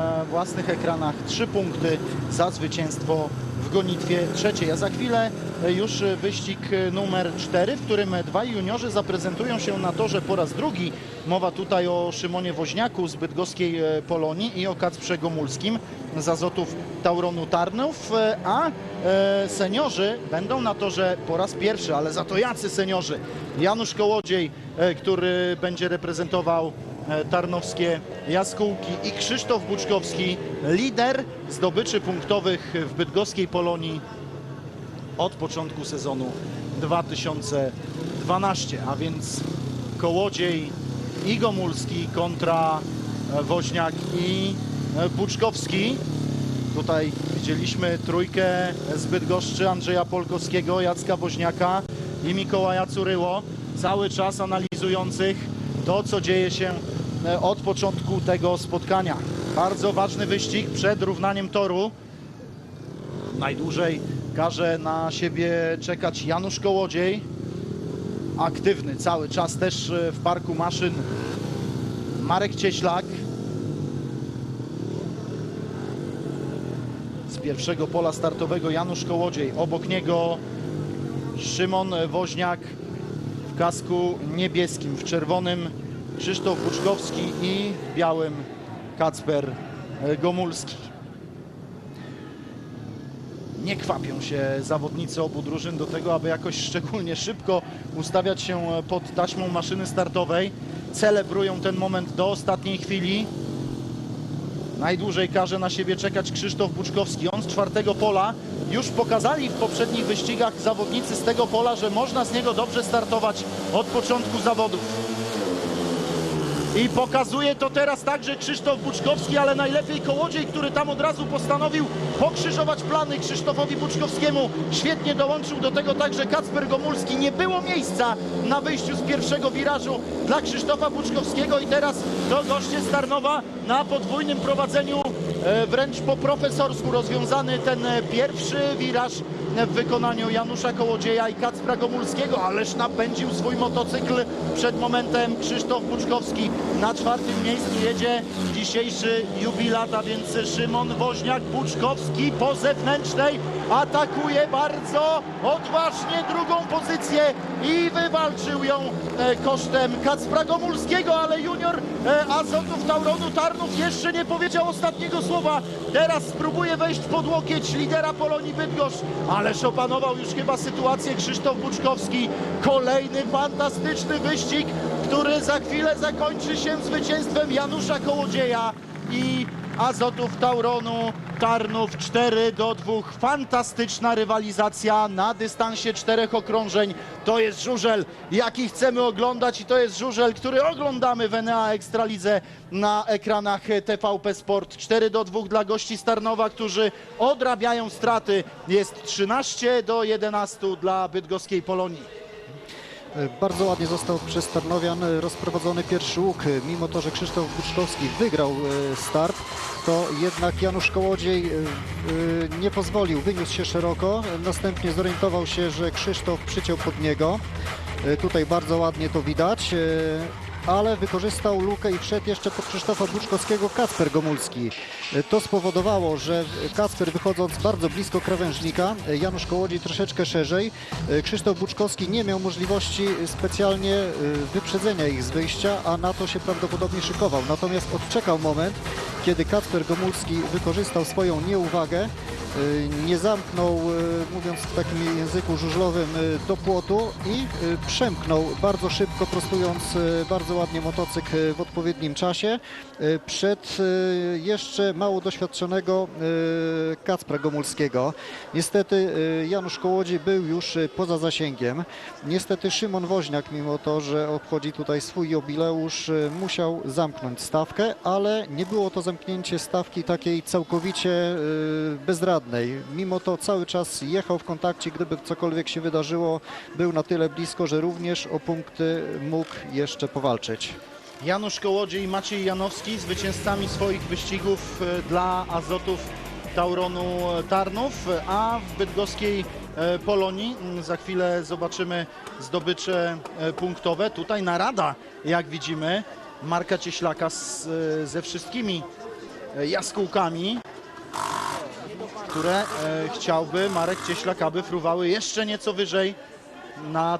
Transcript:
na własnych ekranach trzy punkty za zwycięstwo w gonitwie trzeciej. A za chwilę e, już e, wyścig e, numer cztery, w którym dwaj juniorzy zaprezentują się na torze po raz drugi. Mowa tutaj o Szymonie Woźniaku z bydgoskiej Polonii i o Kacprze Gomulskim z Azotów Tauronu Tarnów, a seniorzy będą na torze po raz pierwszy, ale za to jacy seniorzy? Janusz Kołodziej, który będzie reprezentował tarnowskie jaskółki i Krzysztof Buczkowski, lider zdobyczy punktowych w bydgoskiej Polonii od początku sezonu 2012, a więc Kołodziej i Gomulski kontra e, Woźniak i e, Buczkowski. Tutaj widzieliśmy trójkę z Bydgoszczy Andrzeja Polkowskiego, Jacka Woźniaka i Mikołaja Curyło, cały czas analizujących to, co dzieje się e, od początku tego spotkania. Bardzo ważny wyścig przed równaniem toru. Najdłużej każe na siebie czekać Janusz Kołodziej. Aktywny cały czas też e, w parku maszyn Marek Cieślak. Z pierwszego pola startowego Janusz Kołodziej. Obok niego Szymon Woźniak kasku niebieskim, w czerwonym Krzysztof Buczkowski i w białym Kacper e, Gomulski. Nie kwapią się zawodnicy obu drużyn do tego, aby jakoś szczególnie szybko ustawiać się pod taśmą maszyny startowej. Celebrują ten moment do ostatniej chwili. Najdłużej każe na siebie czekać Krzysztof Buczkowski. On z czwartego pola. Już pokazali w poprzednich wyścigach zawodnicy z tego pola, że można z niego dobrze startować od początku zawodów. I pokazuje to teraz także Krzysztof Buczkowski, ale najlepiej Kołodziej, który tam od razu postanowił pokrzyżować plany Krzysztofowi Buczkowskiemu. Świetnie dołączył do tego także Kacper Gomulski. Nie było miejsca na wyjściu z pierwszego wirażu dla Krzysztofa Buczkowskiego i teraz to goście z Tarnowa na podwójnym prowadzeniu e, wręcz po profesorsku rozwiązany ten e, pierwszy wiraż w wykonaniu Janusza Kołodzieja i Kacpra Gomulskiego, ależ napędził swój motocykl przed momentem Krzysztof Buczkowski. Na czwartym miejscu jedzie dzisiejszy jubilat, a więc Szymon Woźniak-Buczkowski po zewnętrznej atakuje bardzo odważnie drugą pozycję i wywalczył ją e, kosztem Kacpra Gomulskiego, ale junior e, Azotów Tauronu Tarnów jeszcze nie powiedział ostatniego słowa. Teraz spróbuje wejść pod łokieć lidera Polonii Bydgoszcz, ależ opanował już chyba sytuację Krzysztof Buczkowski. Kolejny fantastyczny wyścig, który za chwilę zakończy się zwycięstwem Janusza Kołodzieja i Azotów Tauronu Tarnów 4 do 2. Fantastyczna rywalizacja na dystansie czterech okrążeń. To jest żużel, jaki chcemy oglądać i to jest żużel, który oglądamy w Enea Ekstralidze na ekranach TVP Sport. 4 do 2 dla gości z Tarnowa, którzy odrabiają straty. Jest 13 do 11 dla bydgoskiej Polonii. Bardzo ładnie został przez Tarnowian e, rozprowadzony pierwszy łuk. Mimo to, że Krzysztof Buczkowski wygrał e, start, to jednak Janusz Kołodziej e, e, nie pozwolił, wyniósł się szeroko. Następnie zorientował się, że Krzysztof przyciął pod niego. E, Tutaj bardzo ładnie to widać. Ale wykorzystał lukę i wszedł jeszcze pod Krzysztofa Buczkowskiego Kacper Gomulski. To spowodowało, że Kacper wychodząc bardzo blisko krawężnika, Janusz Kołodziej troszeczkę szerzej, Krzysztof Buczkowski nie miał możliwości specjalnie e, wyprzedzenia ich z wyjścia, a na to się prawdopodobnie szykował. Natomiast odczekał moment, kiedy Kacper Gomulski wykorzystał swoją nieuwagę, e, nie zamknął, e, mówiąc w takim języku żużlowym, e, do płotu i przemknął bardzo szybko, prostując bardzo ładnie motocykl w odpowiednim czasie przed jeszcze mało doświadczonego Kacpra Gomulskiego. Niestety Janusz Kołodziej był już poza zasięgiem. Niestety Szymon Woźniak, mimo to, że obchodzi tutaj swój jubileusz, musiał zamknąć stawkę, ale nie było to zamknięcie stawki takiej całkowicie e, bezradnej. Mimo to cały czas jechał w kontakcie, gdyby cokolwiek się wydarzyło, był na tyle blisko, że również o punkty mógł jeszcze powalczyć. Janusz Kołodziej i Maciej Janowski zwycięzcami swoich wyścigów e, dla Azotów Tauronu Tarnów, a w bydgoskiej Polonii mm, za chwilę zobaczymy zdobycze punktowe. Tutaj narada, jak widzimy, Marka Cieślaka z, e, ze wszystkimi e, jaskółkami, które e, chciałby Marek Cieślak, aby fruwały jeszcze nieco wyżej na